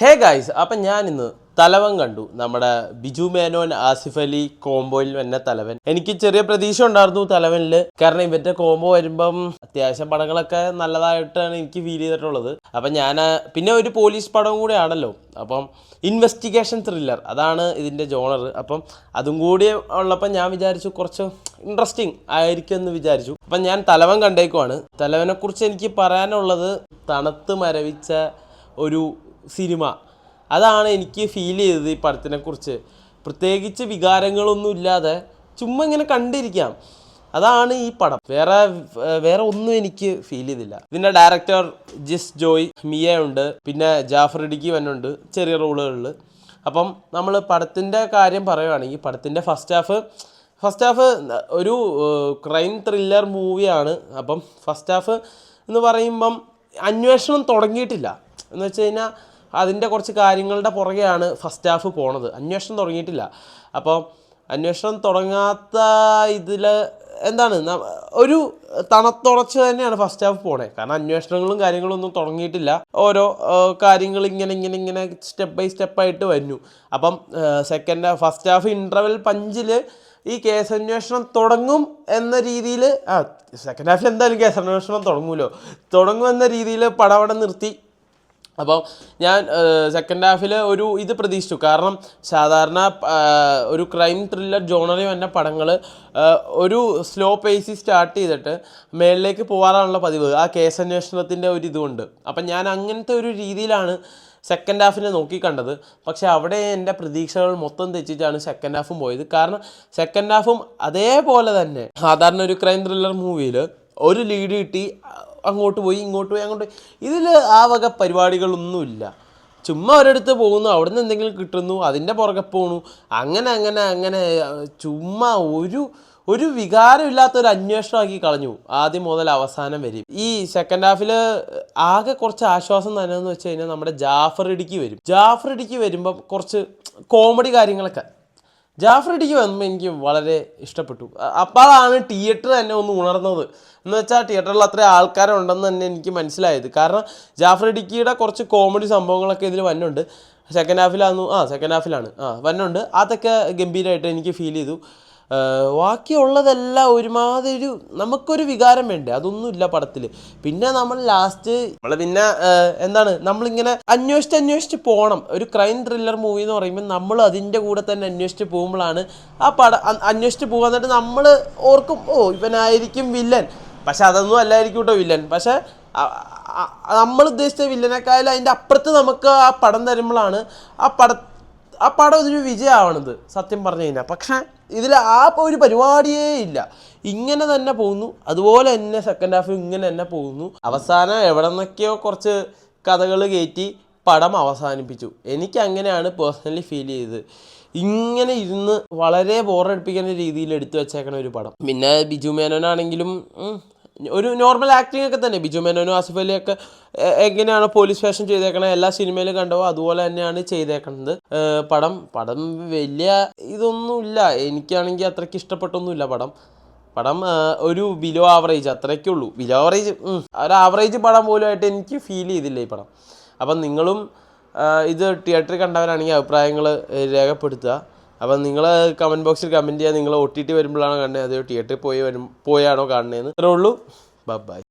Hey guys അപ്പം ഞാൻ ഇന്ന് തലവൻ കണ്ടു. നമ്മുടെ ബിജു മേനോൻ ആസിഫ് അലി കോംബോയിൽ വന്ന തലവൻ. എനിക്ക് ചെറിയ പ്രതീക്ഷ ഉണ്ടായിരുന്നു തലവനിൽ കാരണം ഇവന്റെ കോംബോ വരുമ്പം അത്യാവശ്യം പടങ്ങളൊക്കെ നല്ലതായിട്ടാണ് എനിക്ക് ഫീൽ ചെയ്തിട്ടുള്ളത്. അപ്പം ഞാൻ പിന്നെ ഒരു പോലീസ് പടവും കൂടെ ആണല്ലോ അപ്പം ഇൻവെസ്റ്റിഗേഷൻ ത്രില്ലർ അതാണ് ഇതിന്റെ ജോണർ അപ്പം അതും കൂടി ഉള്ളപ്പോൾ ഞാൻ വിചാരിച്ചു കുറച്ച് ഇൻട്രസ്റ്റിംഗ് ആയിരിക്കും എന്ന് വിചാരിച്ചു. അപ്പം ഞാൻ തലവൻ കണ്ടേക്കുവാണ്. തലവനെക്കുറിച്ച് എനിക്ക് പറയാനുള്ളത് തണുത്ത് മരവിച്ച ഒരു സിനിമ. അതാണ് എനിക്ക് ഫീൽ ചെയ്തത് ഈ പടത്തിനെക്കുറിച്ച്. പ്രത്യേകിച്ച് വികാരങ്ങളൊന്നും ഇല്ലാതെ ചുമ്മാ ഇങ്ങനെ കണ്ടിരിക്കാം. അതാണ് ഈ പടം. വേറെ വേറെ ഒന്നും എനിക്ക് ഫീൽ ചെയ്തില്ല. ഇതിന്റെ ഡയറക്ടർ ജിസ് ജോയ് മിയ ഉണ്ട്. പിന്നെ ജാഫർ ഇടുക്കി വന്നുണ്ട് ചെറിയ റോളുകളിൽ അപ്പം നമ്മൾ പടത്തിന്റെ കാര്യം പറയുകയാണെങ്കിൽ പടത്തിന്റെ ഫസ്റ്റ് ഹാഫ് ഫസ്റ്റ് ഹാഫ് ഒരു ക്രൈം ത്രില്ലർ മൂവിയാണ് അപ്പം ഫസ്റ്റ് ഹാഫ് എന്ന് പറയുമ്പം അന്വേഷണം തുടങ്ങിയിട്ടില്ല. എന്ന് വെച്ച് കഴിഞ്ഞാൽ അതിന്റെ കുറച്ച് കാര്യങ്ങളുടെ പുറകെയാണ് ഫസ്റ്റ് ഹാഫ് പോണത്. അന്വേഷണം തുടങ്ങിയിട്ടില്ല. അപ്പോൾ അന്വേഷണം തുടങ്ങാത്ത ഇതിൽ എന്താണ് ഒരു തണുത്തുറച്ച് തന്നെയാണ് ഫസ്റ്റ് ഹാഫ് പോണേ. കാരണം അന്വേഷണങ്ങളും കാര്യങ്ങളും ഒന്നും തുടങ്ങിയിട്ടില്ല. ഓരോ കാര്യങ്ങൾ ഇങ്ങനെ ഇങ്ങനെ ഇങ്ങനെ സ്റ്റെപ്പ് ബൈ സ്റ്റെപ്പായിട്ട് വരുന്നു അപ്പം സെക്കൻഡ് ഫസ്റ്റ് ഹാഫ് ഇന്റർവെൽ പഞ്ചിൽ ഈ കേസ് അന്വേഷണം തുടങ്ങും എന്ന രീതിയിൽ ആ സെക്കൻഡ് ഹാഫിൽ എന്തായാലും കേസ് അന്വേഷണം തുടങ്ങുമല്ലോ തുടങ്ങും എന്ന രീതിയിൽ പടവടം നിർത്തി. അപ്പോൾ ഞാൻ സെക്കൻഡ് ഹാഫിൽ ഒരു ഇത് പ്രതീക്ഷിച്ചു. കാരണം സാധാരണ ഒരു ക്രൈം ത്രില്ലർ ജോണറി വന്ന പടങ്ങൾ ഒരു സ്ലോ പേസിൽ സ്റ്റാർട്ട് ചെയ്തിട്ട് മേളിലേക്ക് പോകാറാണുള്ള പതിവ്. ആ കേസ് അന്വേഷണത്തിന്റെ ഒരു ഇതുകൊണ്ട് അപ്പം ഞാൻ അങ്ങനത്തെ ഒരു രീതിയിലാണ് സെക്കൻഡ് ഹാഫിനെ നോക്കിക്കണ്ടത് പക്ഷേ അവിടെ എന്റെ പ്രതീക്ഷകൾ മൊത്തം തെറ്റിച്ചാണ് സെക്കൻഡ് ഹാഫും പോയത്. കാരണം സെക്കൻഡ് ഹാഫും അതേപോലെ തന്നെ സാധാരണ ഒരു ക്രൈം ത്രില്ലർ മൂവിയിൽ ഒരു ലീഡ് കിട്ടി അങ്ങോട്ട് പോയി ഇങ്ങോട്ട് പോയി അങ്ങോട്ട് ഇതിൽ ആ വക പരിപാടികളൊന്നുമില്ല. ചുമ്മാ ഒരിടത്ത് പോകുന്നു അവിടെ നിന്ന് എന്തെങ്കിലും കിട്ടുന്നു അതിന്റെ പുറകെ പോണു. അങ്ങനെ അങ്ങനെ അങ്ങനെ ചുമ്മാ ഒരു ഒരു വികാരമില്ലാത്ത ഒരു അന്വേഷണമാക്കി കളഞ്ഞു. ആദ്യം മുതൽ അവസാനം വരും ഈ സെക്കൻഡ് ഹാഫിൽ ആകെ കുറച്ച് ആശ്വാസം തന്നെ എന്ന് വെച്ച് കഴിഞ്ഞാൽ നമ്മുടെ ജാഫർ ഇടുക്കി വരും. ജാഫർ ഇടുക്കി വരുമ്പം കുറച്ച് കോമഡി കാര്യങ്ങളൊക്കെ. ജാഫർ ഇടിക്ക് വന്നപ്പോൾ എനിക്ക് വളരെ ഇഷ്ടപ്പെട്ടു. അപ്പോഴാണ് തിയേറ്റർ തന്നെ ഒന്ന് ഉണർന്നത്. എന്ന് വെച്ചാൽ തിയേറ്ററിൽ അത്ര ആൾക്കാരുണ്ടെന്ന് തന്നെ എനിക്ക് മനസ്സിലായത്. കാരണം ജാഫർ ഇടുക്കിയുടെ കുറച്ച് കോമഡി സംഭവങ്ങളൊക്കെ ഇതിൽ വന്നുണ്ട് സെക്കൻഡ് ഹാഫിലാന്നു ആ സെക്കൻഡ് ഹാഫിലാണ്. ആ വന്നുണ്ട് അതൊക്കെ ഗംഭീരമായിട്ട് എനിക്ക് ഫീൽ ചെയ്തു. ബാക്കിയുള്ളതെല്ലാം ഒരുമാതിരി ഒരു നമുക്കൊരു വികാരം വേണ്ടേ? അതൊന്നുമില്ല പടത്തിൽ പിന്നെ നമ്മൾ ലാസ്റ്റ് നമ്മൾ പിന്നെ എന്താണ് നമ്മളിങ്ങനെ അന്വേഷിച്ച് അന്വേഷിച്ച് പോകണം ഒരു ക്രൈം ത്രില്ലർ മൂവി എന്ന് പറയുമ്പോൾ നമ്മൾ അതിന്റെ കൂടെ തന്നെ അന്വേഷിച്ച് പോകുമ്പോഴാണ് ആ പടം അന്വേഷിച്ച് എന്നിട്ട് നമ്മൾ ഓർക്കും ഓ ഇവനായിരിക്കും വില്ലൻ. പക്ഷെ അതൊന്നും അല്ലായിരിക്കും കേട്ടോ വില്ലൻ. പക്ഷെ നമ്മൾ ഉദ്ദേശിച്ച വില്ലനേക്കായാലും അതിന്റെ അപ്പുറത്ത് നമുക്ക് ആ പടം തരുമ്പോഴാണ് ആ പട ആ പടം ഒരു വിജയമാവണത് സത്യം പറഞ്ഞു കഴിഞ്ഞാൽ പക്ഷേ ഇതിൽ ആ ഒരു പരിപാടിയേ ഇല്ല. ഇങ്ങനെ തന്നെ പോകുന്നു. അതുപോലെ തന്നെ സെക്കൻഡ് ഹാഫ് ഇങ്ങനെ തന്നെ പോകുന്നു. അവസാനം എവിടെ നിന്നൊക്കെയോ കുറച്ച് കഥകൾ കയറ്റി പടം അവസാനിപ്പിച്ചു. എനിക്ക് അങ്ങനെയാണ് പേഴ്സണലി ഫീൽ ചെയ്തത്. ഇങ്ങനെ ഇരുന്ന് വളരെ ബോറടിപ്പിക്കുന്ന രീതിയിൽ എടുത്തു വെച്ചേക്കണ ഒരു പടം. പിന്നെ ബിജു മേനോനാണെങ്കിലും ഒരു നോർമൽ ആക്ടിംഗ് ഒക്കെ തന്നെ. ബിജു മേനോനും ആസിഫ് അലിയൊക്കെ ഒക്കെ എങ്ങനെയാണ് പോലീസ് സ്റ്റേഷൻ ചെയ്തേക്കണത് എല്ലാ സിനിമയിലും കണ്ടോ അതുപോലെ തന്നെയാണ് ചെയ്തേക്കണത്. ഏർ പടം പടം വലിയ ഇതൊന്നുമില്ല. എനിക്കാണെങ്കിൽ അത്രയ്ക്ക് ഇഷ്ടപ്പെട്ടൊന്നുമില്ല പടം. പടം ഒരു ബിലോ ആവറേജ് അത്രയ്ക്കേ ഉള്ളൂ ബിലോ ആവറേജ് ഒരു ആവറേജ് പടം പോലുമായിട്ട് എനിക്ക് ഫീൽ ചെയ്തില്ല ഈ പടം. അപ്പം നിങ്ങളും ഇത് തിയേറ്ററിൽ കണ്ടവരാണെങ്കിൽ അഭിപ്രായങ്ങൾ രേഖപ്പെടുത്തുക. അപ്പം നിങ്ങൾ കമന്റ് ബോക്സിൽ കമന്റ് ചെയ്യുക നിങ്ങൾ ഒ ടി ടി വരുമ്പോഴാണോ കാണുന്നത് അതോ തിയേറ്ററിൽ പോയി വരും പോയാണോ കാണുന്നതെന്ന് അത്രേ ഉള്ളൂ. ബൈ